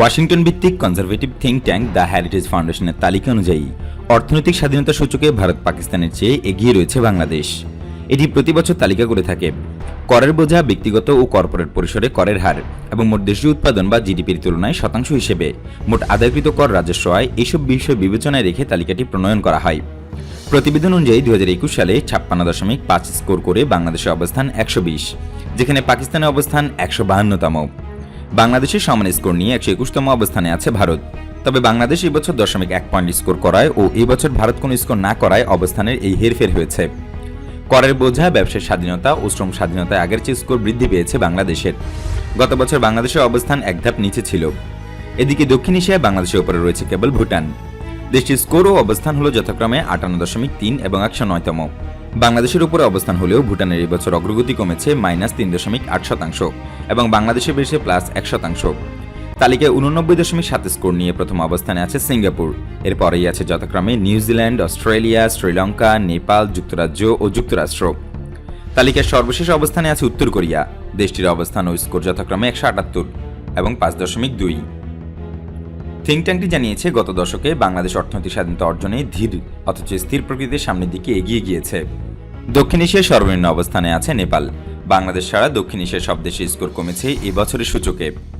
Washington ভিত্তিক conservative think tank the Heritage ফাউন্ডেশনের তালিকা অনুযায়ী, অর্থনৈতিক স্বাধীনতা সূচকে ভারত পাকিস্তানের চেয়ে এগিয়ে রয়েছে বাংলাদেশ। এটি প্রতি বছর তালিকা করে থাকে। করের বোঝা ব্যক্তিগত ও কর্পোরেট পরিসরে করের হার এবং মোট দেশীয় উৎপাদন বা জিডিপির তুলনায় শতাংশ হিসেবে। মোট আদায়কৃত কর রাজস্ব আয় এইসব বিষয় বিবেচনায় রেখে তালিকাটি প্রণয়ন করা হয়। প্রতিবেদন অনুযায়ী দু হাজার একুশ সালে ছাপ্পান্ন দশমিক পাঁচ স্কোর করে বাংলাদেশের অবস্থান একশো বিশ, যেখানে পাকিস্তানের অবস্থান একশো বাহান্নতম। বাংলাদেশের সমান স্কোর নিয়ে একশো একুশতম অবস্থানে আছে ভারত। তবে বাংলাদেশ এবছর দশমিক এক পয়েন্ট স্কোর করায় ও এবছর ভারত কোনো স্কোর না করায় অবস্থানের এই হেরফের হয়েছে। করের বোঝা, ব্যবসার স্বাধীনতা ও শ্রম স্বাধীনতায় আগের চেয়ে স্কোর বৃদ্ধি পেয়েছে বাংলাদেশের। গত বছর বাংলাদেশের অবস্থান এক ধাপ নিচে ছিল। এদিকে দক্ষিণ এশিয়ায় বাংলাদেশের উপরে রয়েছে কেবল ভুটান। দেশটির স্কোর ও অবস্থান হল যথাক্রমে আটান্ন দশমিক তিন এবং একশো নয়তম। বাংলাদেশের উপরে অবস্থান হলেও ভুটানের এই বছর অগ্রগতি কমেছে মাইনাস তিন দশমিক আট শতাংশ এবং বাংলাদেশে বেড়েছে প্লাস এক শতাংশ। তালিকায় উননব্বই দশমিক সাত স্কোর নিয়ে প্রথম অবস্থানে আছে সিঙ্গাপুর। এরপরেই আছে যথাক্রমে নিউজিল্যান্ড, অস্ট্রেলিয়া, শ্রীলঙ্কা, নেপাল, যুক্তরাজ্য ও যুক্তরাষ্ট্র। তালিকার সর্বশেষ অবস্থানে আছে উত্তর কোরিয়া। দেশটির অবস্থান ও স্কোর যথাক্রমে একশো আটাত্তর এবং পাঁচ দশমিক দুই। থিঙ্ক ট্যাঙ্কটি জানিয়েছে, গত দশকে বাংলাদেশ অর্থনৈতিক স্বাধীনতা অর্জনে ধীর অথচ স্থির প্রকৃতির সামনের দিকে এগিয়ে গিয়েছে। দক্ষিণ এশিয়ার সর্বনিম্ন অবস্থানে আছে নেপাল। বাংলাদেশ ছাড়া দক্ষিণ এশিয়ার সব দেশে স্কোর কমেছে এবছরের সূচকে।